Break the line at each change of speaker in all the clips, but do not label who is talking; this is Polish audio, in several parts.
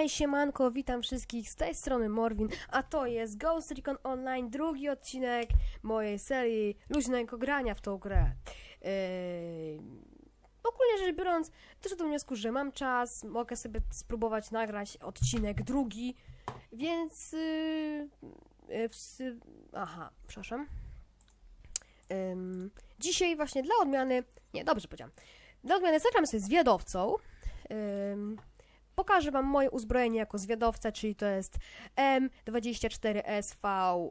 Hej siemanko, witam wszystkich z tej strony Morwin, a to jest Ghost Recon Online, drugi odcinek mojej serii luźnego grania w tą grę. Yy... Ogólnie rzecz biorąc, doszedłem do wniosku, że mam czas, mogę sobie spróbować nagrać odcinek drugi, więc... Yy... Yy, Aha, przepraszam. Ym, dzisiaj właśnie dla odmiany, nie, dobrze powiedziałam, dla odmiany zagram sobie z zwiadowcą. Ym, pokażę wam moje uzbrojenie jako zwiadowca, czyli to jest M24SV, y,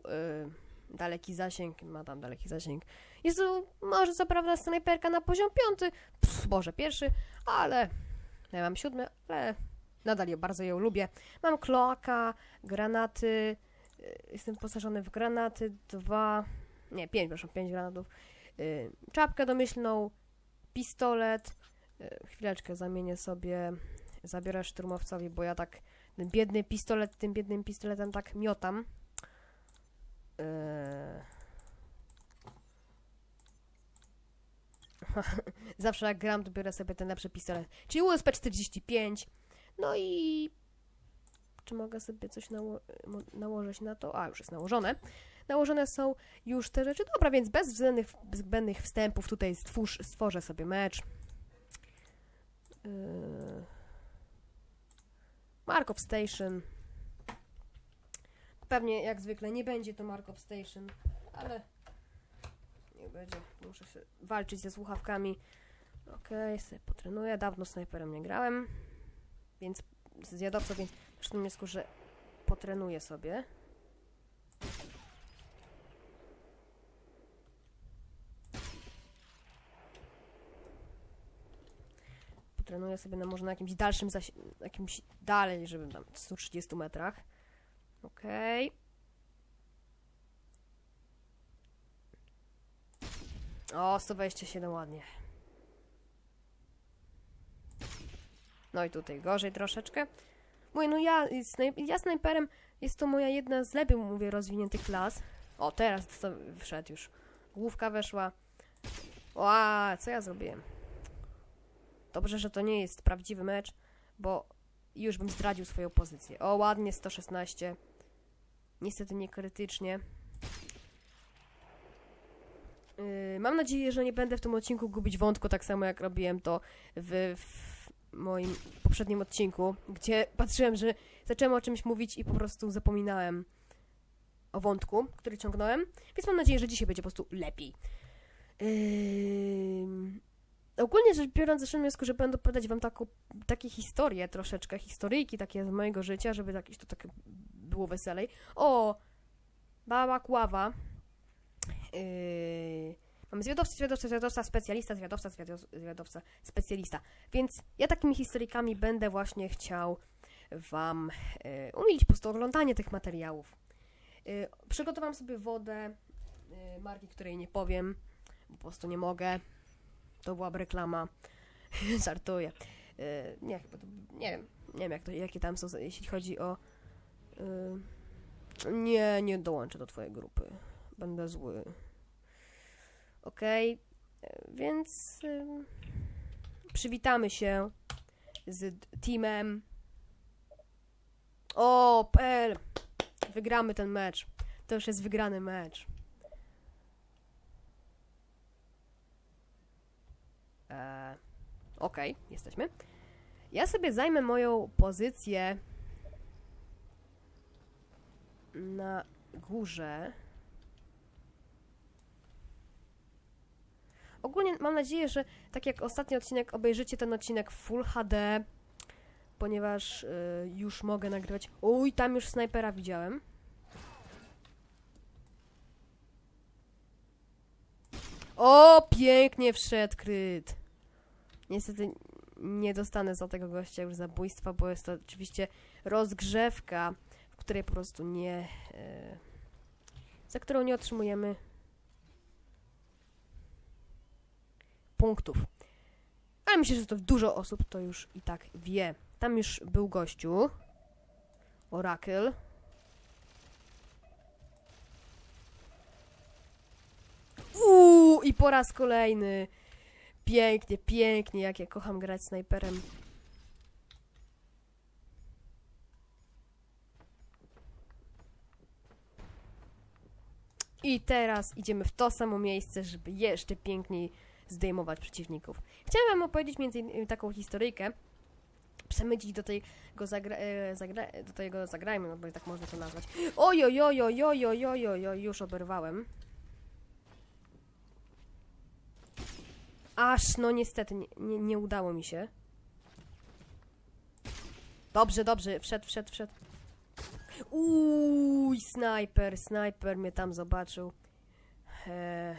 daleki zasięg, ma tam daleki zasięg. Jest to może co prawda snajperka na poziom piąty, pff, boże pierwszy, ale ja mam siódmy, ale nadal je, bardzo ją lubię. Mam kloaka, granaty, y, jestem posażony w granaty, dwa, nie, pięć, proszę, pięć granatów, y, czapkę domyślną, pistolet, y, chwileczkę zamienię sobie zabiorę szturmowcowi, bo ja tak ten biedny pistolet, tym biednym pistoletem tak miotam. Eee. Zawsze jak gram, to biorę sobie ten lepszy pistolet. Czyli USP-45. No i... Czy mogę sobie coś nało nałożyć na to? A, już jest nałożone. Nałożone są już te rzeczy. Dobra, więc bez zbędnych, zbędnych wstępów tutaj stwórz, stworzę sobie mecz. Eee. Markov Station. Pewnie jak zwykle nie będzie to Markov Station, ale nie będzie. Muszę się walczyć ze słuchawkami. Okej, okay, sobie potrenuję. Dawno snajperem nie grałem, więc zjadowca, więc zresztą mnie że potrenuję sobie. Potrenuję sobie na może na jakimś dalszym jakimś dalej, żeby tam w 130 metrach. Okej. O, 127 ładnie. No i tutaj gorzej troszeczkę. Mówię, no ja, snaj- ja snajperem jest to moja jedna z lepiej, mówię, rozwiniętych klas. O, teraz to wszedł już. Główka weszła. Ła, co ja zrobiłem? Dobrze, że to nie jest prawdziwy mecz, bo już bym zdradził swoją pozycję. O, ładnie, 116. Niestety nie krytycznie. Yy, mam nadzieję, że nie będę w tym odcinku gubić wątku, tak samo jak robiłem to w, w moim poprzednim odcinku, gdzie patrzyłem, że zacząłem o czymś mówić i po prostu zapominałem o wątku, który ciągnąłem. Więc mam nadzieję, że dzisiaj będzie po prostu lepiej. Yy... Ogólnie rzecz biorąc, zeszłym wniosku, że będę opowiadać wam taką, takie historie troszeczkę, historyjki takie z mojego życia, żeby jakieś to tak było weselej. O! Baba Kława. Yy, mamy zwiadowcę, zwiadowcę, zwiadowca, specjalista, zwiadowca, zwiadow- zwiadowca, specjalista. Więc ja takimi historykami będę właśnie chciał wam yy, umilić po prostu oglądanie tych materiałów. Yy, przygotowałam sobie wodę yy, marki, której nie powiem, bo po prostu nie mogę. To byłaby reklama. Żartuję. Yy, nie, chyba to, nie wiem. Nie wiem, jak to, jakie tam są, jeśli chodzi o... Yy, nie, nie dołączę do twojej grupy. Będę zły. Okej, yy, więc... Yy, przywitamy się z teamem. O, PL! Wygramy ten mecz. To już jest wygrany mecz. Eee, Okej, jesteśmy. Ja sobie zajmę moją pozycję na górze. Ogólnie mam nadzieję, że tak jak ostatni odcinek, obejrzycie ten odcinek w Full HD, ponieważ y, już mogę nagrywać. Uj, tam już snajpera widziałem. O, pięknie wszedł kryt. Niestety nie dostanę za tego gościa już zabójstwa, bo jest to oczywiście rozgrzewka, w której po prostu nie. E, za którą nie otrzymujemy punktów. Ale myślę, że to dużo osób to już i tak wie. Tam już był gościu. Orakel. Uuu, i po raz kolejny pięknie, pięknie, jak ja kocham grać snajperem. I teraz idziemy w to samo miejsce, żeby jeszcze piękniej zdejmować przeciwników. Chciałem wam opowiedzieć między innymi taką historyjkę, przemycić do tego, zagra e, zagra do tego zagrajmy, no bo tak można to nazwać. Ojojojojojojojojoj, już oberwałem. Aż, no niestety, nie, nie, nie udało mi się. Dobrze, dobrze, wszedł, wszedł, wszedł. Uuu, snajper, snajper mnie tam zobaczył. Eee,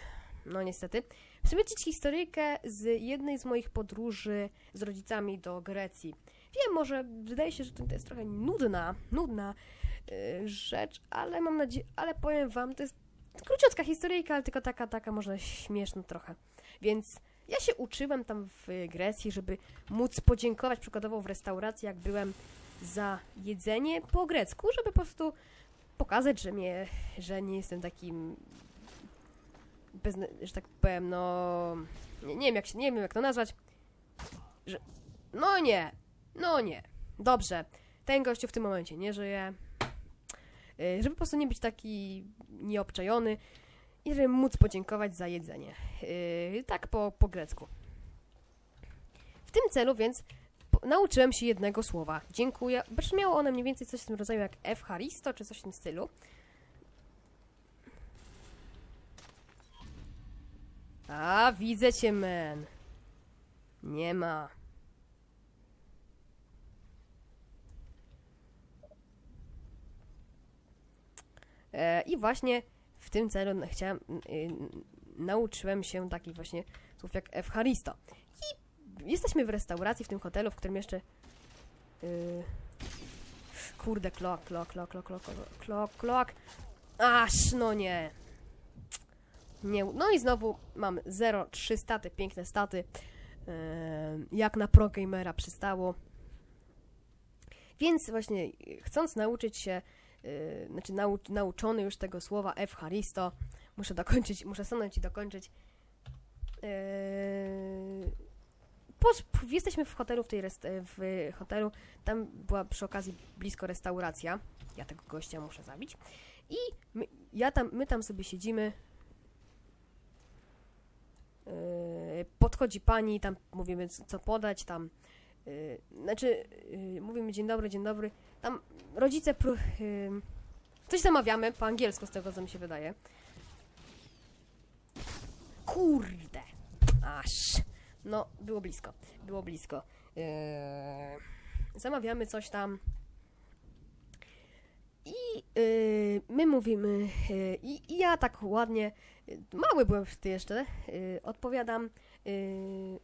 no niestety. Przemycić historyjkę z jednej z moich podróży z rodzicami do Grecji. Wiem, może wydaje się, że to jest trochę nudna, nudna e, rzecz, ale mam nadzieję, ale powiem wam, to jest króciutka historyjka, ale tylko taka, taka może śmieszna trochę. Więc ja się uczyłem tam w Grecji, żeby móc podziękować przykładowo w restauracji, jak byłem za jedzenie po grecku, żeby po prostu pokazać, że mnie, że nie jestem takim bez, że tak powiem, no nie, nie wiem jak się, nie wiem jak to nazwać, że no nie, no nie, dobrze, ten gościu w tym momencie nie żyje, Yy, żeby po prostu nie być taki nieobczajony i żeby móc podziękować za jedzenie, Yy, tak po, po grecku. W tym celu więc nauczyłem się jednego słowa. Dziękuję. Brzmiało one mniej więcej coś w tym rodzaju jak Efcharisto, czy coś w tym stylu. A, widzę cię, men. Nie ma. E, I właśnie w tym celu chciałem, y, nauczyłem się takich właśnie słów jak Evharista. I jesteśmy w restauracji, w tym hotelu, w którym jeszcze... Y, kurde, kloak, kloak, kloak, kloak, kloak, kloak, kloak. Aż, no nie. Nie, no i znowu mam 0,3 staty, piękne staty. Jak na pro gamera przystało. Więc właśnie chcąc nauczyć się y, znaczy nau, nauczony już tego słowa Efcharisto, muszę dokończyć, muszę stanąć i dokończyć. Yy, jesteśmy w hotelu, w tej w hotelu, tam była przy okazji blisko restauracja. Ja tego gościa muszę zabić. I my, ja tam, my tam sobie siedzimy. Yy, podchodzi pani, tam mówimy co podać, tam. Yy, znaczy, yy, mówimy dzień dobry, dzień dobry. Tam rodzice. Yy, coś zamawiamy po angielsku, z tego co mi się wydaje. Kurde! Aż. No, było blisko. Było blisko. Zamawiamy coś tam. I yy, my mówimy, yy, i, ja tak ładnie, mały byłem wtedy jeszcze, yy, odpowiadam, yy,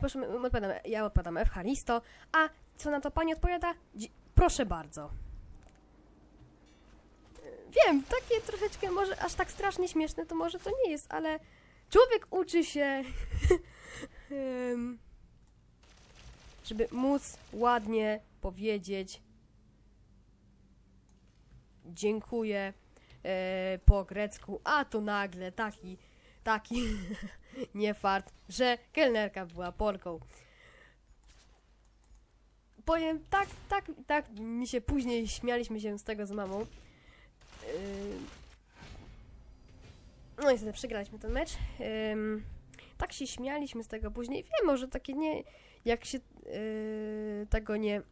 proszę, odpowiadam, ja odpowiadam a co na to pani odpowiada? Dzi- proszę bardzo. Yy, Wiem, takie troszeczkę może aż tak strasznie śmieszne to może to nie jest, ale człowiek uczy się, żeby móc ładnie powiedzieć dziękuję e, po grecku, a tu nagle taki, taki niefart, że kelnerka była Polką. Powiem, tak, tak, tak mi się później śmialiśmy się z tego z mamą. Ym, no niestety przegraliśmy ten mecz. Ym, tak się śmialiśmy z tego później. Wiem, może takie nie. Jak się yy, tego nie,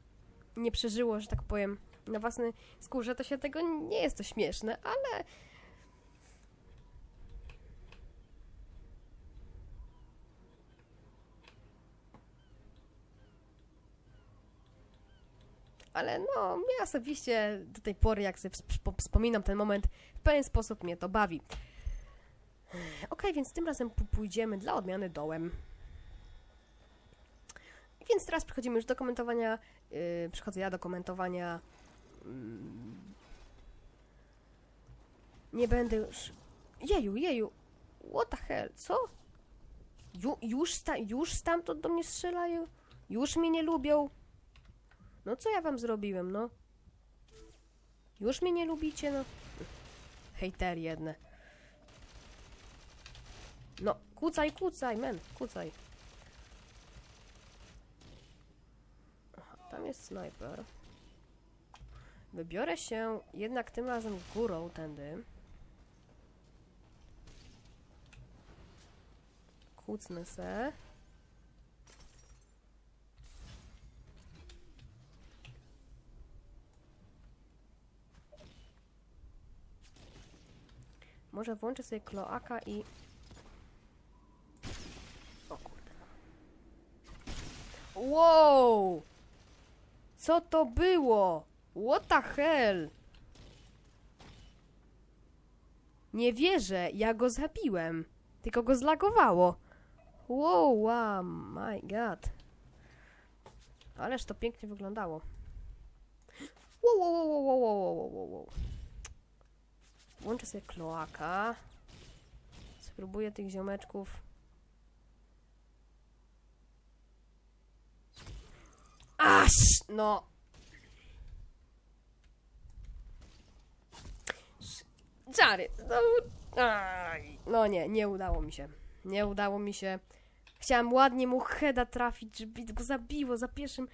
nie przeżyło, że tak powiem, na własnej skórze, to się tego nie jest to śmieszne, ale. Ale no, mnie osobiście do tej pory, jak sobie wsp- wspominam ten moment, w pewien sposób mnie to bawi. Okej, więc tym razem pójdziemy dla odmiany dołem. Więc teraz przechodzimy już do komentowania. Yy, przychodzę ja do komentowania. Mm. nie będę już. Jeju, jeju. What the hell? Co? Ju, już, sta, już stamtąd do mnie strzelają? Już mnie nie lubią? No co ja wam zrobiłem, no? Już mnie nie lubicie, no? Hejter jedne. No, kucaj, kucaj, men, kucaj. Aha, tam jest snajper. Wybiorę się jednak tym razem górą tędy. Kucnę se. Może włączę sobie kloaka i... O kurde. Wow! Co to było? What the hell? Nie wierzę, ja go zabiłem. Tylko go zlagowało. Wow, wow, my god. Ależ to pięknie wyglądało. Wow, wow, wow, wow, wow, wow, wow, wow. Włączę sobie kloaka. Spróbuję tych ziomeczków. Aż! No. Czary. No, no nie, nie udało mi się. Nie udało mi się. Chciałam ładnie mu heada trafić, żeby go zabiło za pierwszym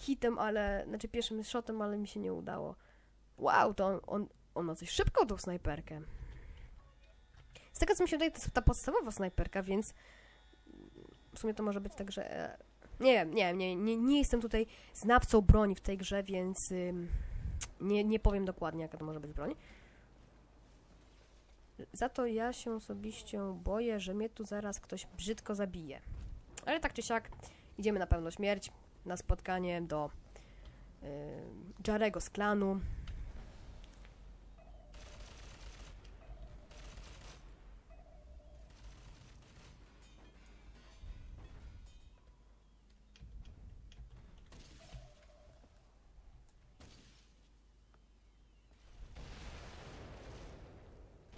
hitem, ale, znaczy pierwszym shotem, ale mi się nie udało. Wow, to on, on, on ma coś szybko tą snajperkę. Z tego co mi się wydaje, to jest ta podstawowa snajperka, więc w sumie to może być tak, że... e, Nie wiem, nie nie, nie, nie jestem tutaj znawcą broni w tej grze, więc nie, nie powiem dokładnie, jaka to może być broń. Za to ja się osobiście boję, że mnie tu zaraz ktoś brzydko zabije. Ale tak czy siak, idziemy na pełną śmierć, na spotkanie do yy, Jarego z klanu.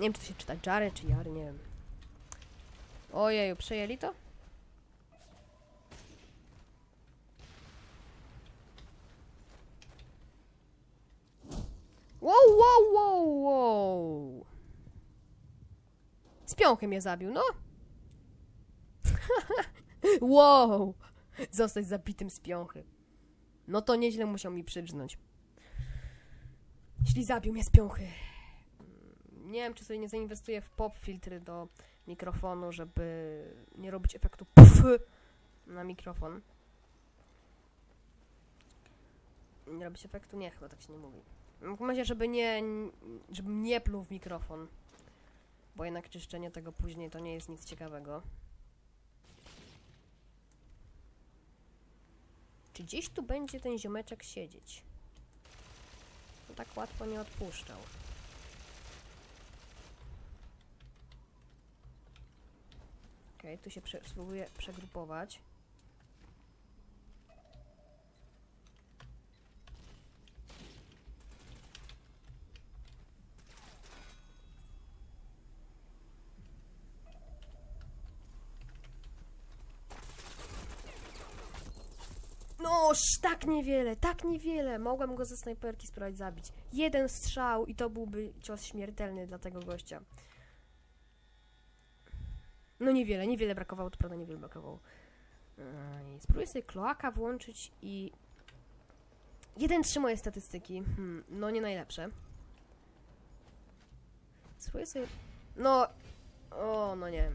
Nie wiem, czy to się czyta Jary, czy Jary, nie wiem. Ojeju, przejęli to? Wow, wow, wow, wow. Z piąchy mnie zabił, no. wow. Zostać zabitym z piąchy. No to nieźle musiał mi przybrznąć. Jeśli zabił mnie z piąchy. Nie wiem, czy sobie nie zainwestuję w pop filtry do mikrofonu, żeby nie robić efektu pf na mikrofon. Nie robić efektu? Nie, chyba tak się nie mówi. W każdym razie, żeby nie, żebym nie pluł w mikrofon. Bo jednak czyszczenie tego później to nie jest nic ciekawego. Czy gdzieś tu będzie ten ziomeczek siedzieć? No tak łatwo nie odpuszczał. Okej, tu się prze, spróbuję przegrupować. No, tak niewiele, tak niewiele. Mogłem go ze snajperki spróbować zabić. Jeden strzał i to byłby cios śmiertelny dla tego gościa. No niewiele, niewiele brakowało, to prawda niewiele brakowało. Ej, Spróbuję sobie kloaka włączyć i... Jeden trzy moje statystyki. Hmm, no nie najlepsze. Spróbuję sobie... No... O, no nie.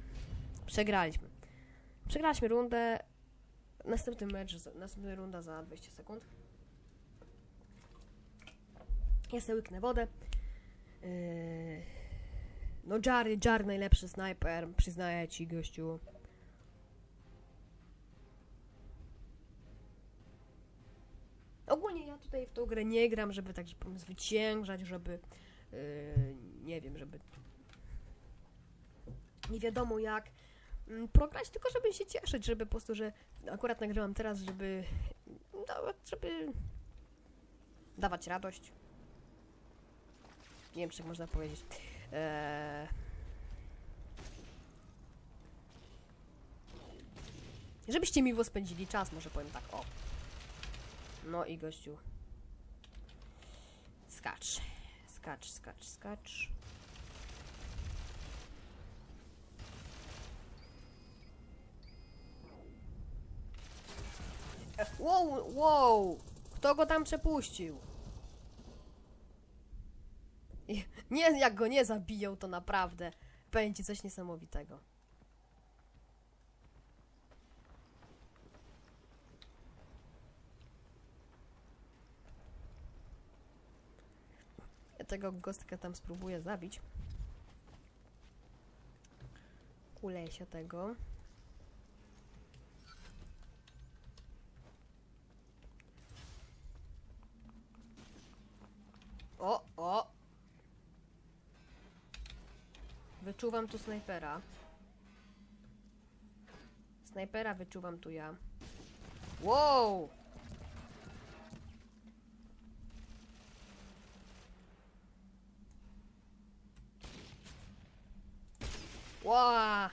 Przegraliśmy. Przegraliśmy rundę. Następny mecz, następna runda za 20 sekund. Ja sobie łyknę wodę. Yy... No Jary, Jar najlepszy snajper, przyznaję ci gościu. Ogólnie ja tutaj w tą grę nie gram, żeby tak że powiem, zwyciężać, żeby yy, nie wiem, żeby nie wiadomo jak mm, prograć, tylko żeby się cieszyć, żeby po prostu, że akurat nagrywam teraz, żeby no, żeby dawać radość. Nie wiem, czy tak można powiedzieć. Eee... Żebyście miło spędzili czas, może powiem tak, o. No i gościu. Skacz. Skacz, skacz, skacz. Wow, wow! Kto go tam przepuścił? Nie, jak go nie zabiją, to naprawdę będzie coś niesamowitego. Ja tego gostka tam spróbuję zabić. Kulesia tego. O, o, Wyczuwam tu snajpera. Snajpera wyczuwam tu ja. Wow! Ła!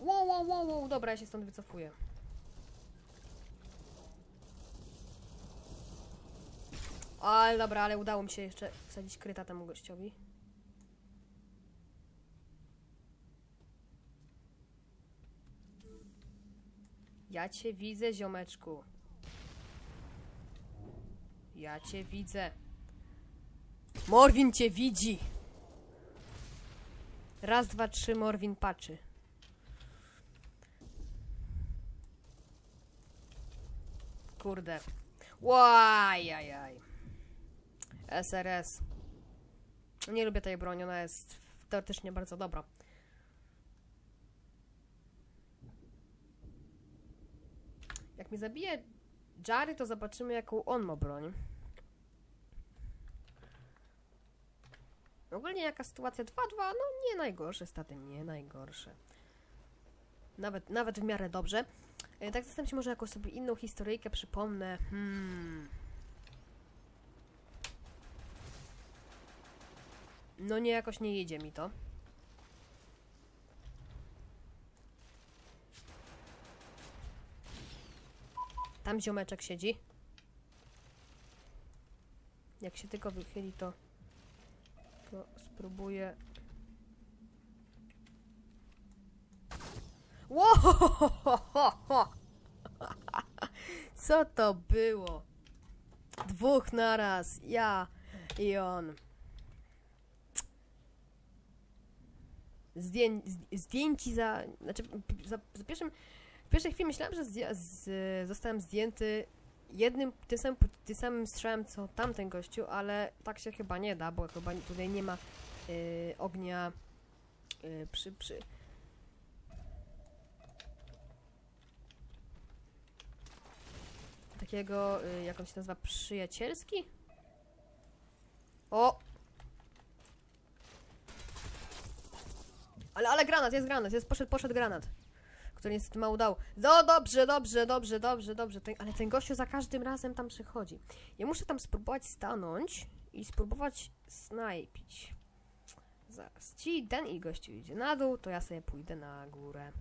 Wow, wow, wow, wow, dobra, ja się stąd wycofuję. Ale dobra, ale udało mi się jeszcze wsadzić kryta temu gościowi. Ja cię widzę, ziomeczku. Ja cię widzę. Morwin cię widzi. Raz, dwa, trzy, Morwin patrzy. Kurde. Łajajaj. SRS. Nie lubię tej broni, ona jest teoretycznie bardzo dobra. Jak mi zabije Jary, to zobaczymy jaką on ma broń. Ogólnie jaka sytuacja 2-2, no nie najgorsze staty, nie najgorsze. Nawet, nawet w miarę dobrze. E, Tak zastanawiam się może jakąś sobie inną historyjkę przypomnę. Hmm. No nie, jakoś nie jedzie mi to. Tam ziomeczek siedzi. Jak się tylko wychyli, to, to spróbuję. Ło! Co to było? Dwóch naraz. Ja i on. Zdję, zdjęci za. Znaczy, za, za pierwszym. W pierwszej chwili myślałam, że zdję, z, zostałem zdjęty jednym, tym samym, tym samym strzałem co tamten gościu, ale tak się chyba nie da, bo chyba tutaj nie ma y, ognia y, przy, przy. Takiego, y, jak on się nazywa, przyjacielski? O! Ale, ale granat, jest granat, jest, poszedł, poszedł granat. Który niestety mało dał. No dobrze, dobrze, dobrze, dobrze, dobrze. Ten, ale ten gościu za każdym razem tam przychodzi. Ja muszę tam spróbować stanąć i spróbować snajpić. Zaraz. Ci ten i gościu idzie na dół, to ja sobie pójdę na górę.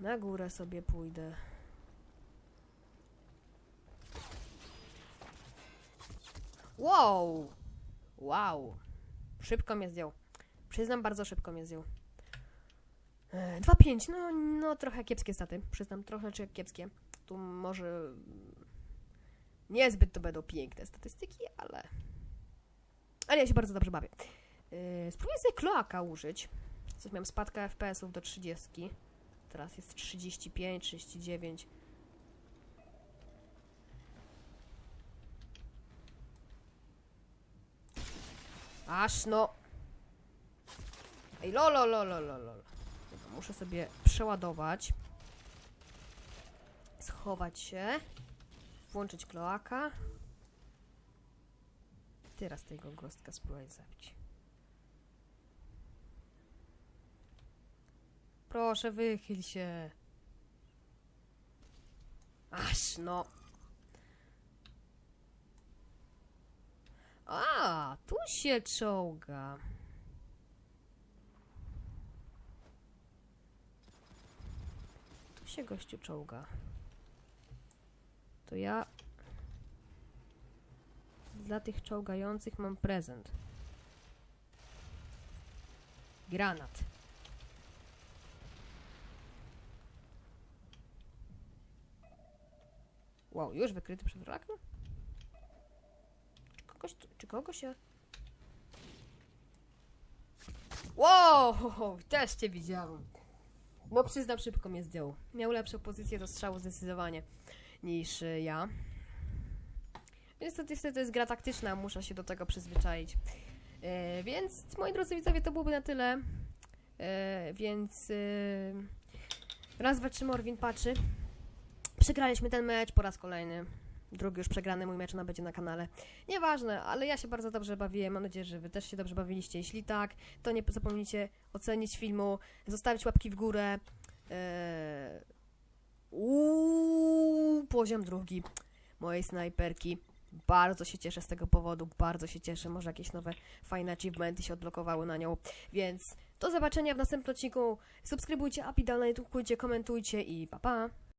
Na górę sobie pójdę. Wow! Wow! Szybko mnie zdjął. Przyznam, bardzo szybko mnie zdjął. E, 2-5, no, no trochę kiepskie staty. Przyznam, trochę czy kiepskie. Tu może niezbyt to będą piękne statystyki, ale ale ja się bardzo dobrze bawię. Yy, spróbuję sobie kloaka użyć. Coś miałem spadka FPS-ów do 30. Teraz jest 35, 39. Aż no. Ej, lolo, lolo, lolo. Muszę sobie przeładować. Schować się. Włączyć kloaka. Teraz tego gostka spróbuję zabić. Proszę, wychyl się. Aż no. A, tu się czołga. Się gościu czołga. To ja dla tych czołgających mam prezent. Granat. Wow, już wykryty przez okno? Czy kogoś, czy kogoś się... Wow, też cię widziałem. No przyznam, szybko mnie zdjął. Miał lepszą pozycję do strzału zdecydowanie. niż y, ja. Niestety, niestety to jest gra taktyczna, muszę się do tego przyzwyczaić. E, więc, moi drodzy widzowie, to byłoby na tyle. E, więc raz, dwa, trzy, Morwin patrzy. Przegraliśmy ten mecz po raz kolejny. Drugi już przegrany mój mecz ona będzie na kanale. Nieważne, ale ja się bardzo dobrze bawiłem. Mam nadzieję, że wy też się dobrze bawiliście. Jeśli tak, to nie zapomnijcie ocenić filmu, zostawić łapki w górę. Eee... Uuu, poziom drugi mojej snajperki. Bardzo się cieszę z tego powodu, bardzo się cieszę. Może jakieś nowe fajne achievementy się odblokowały na nią. Więc do zobaczenia w następnym odcinku. Subskrybujcie, api dalej, komentujcie i pa pa!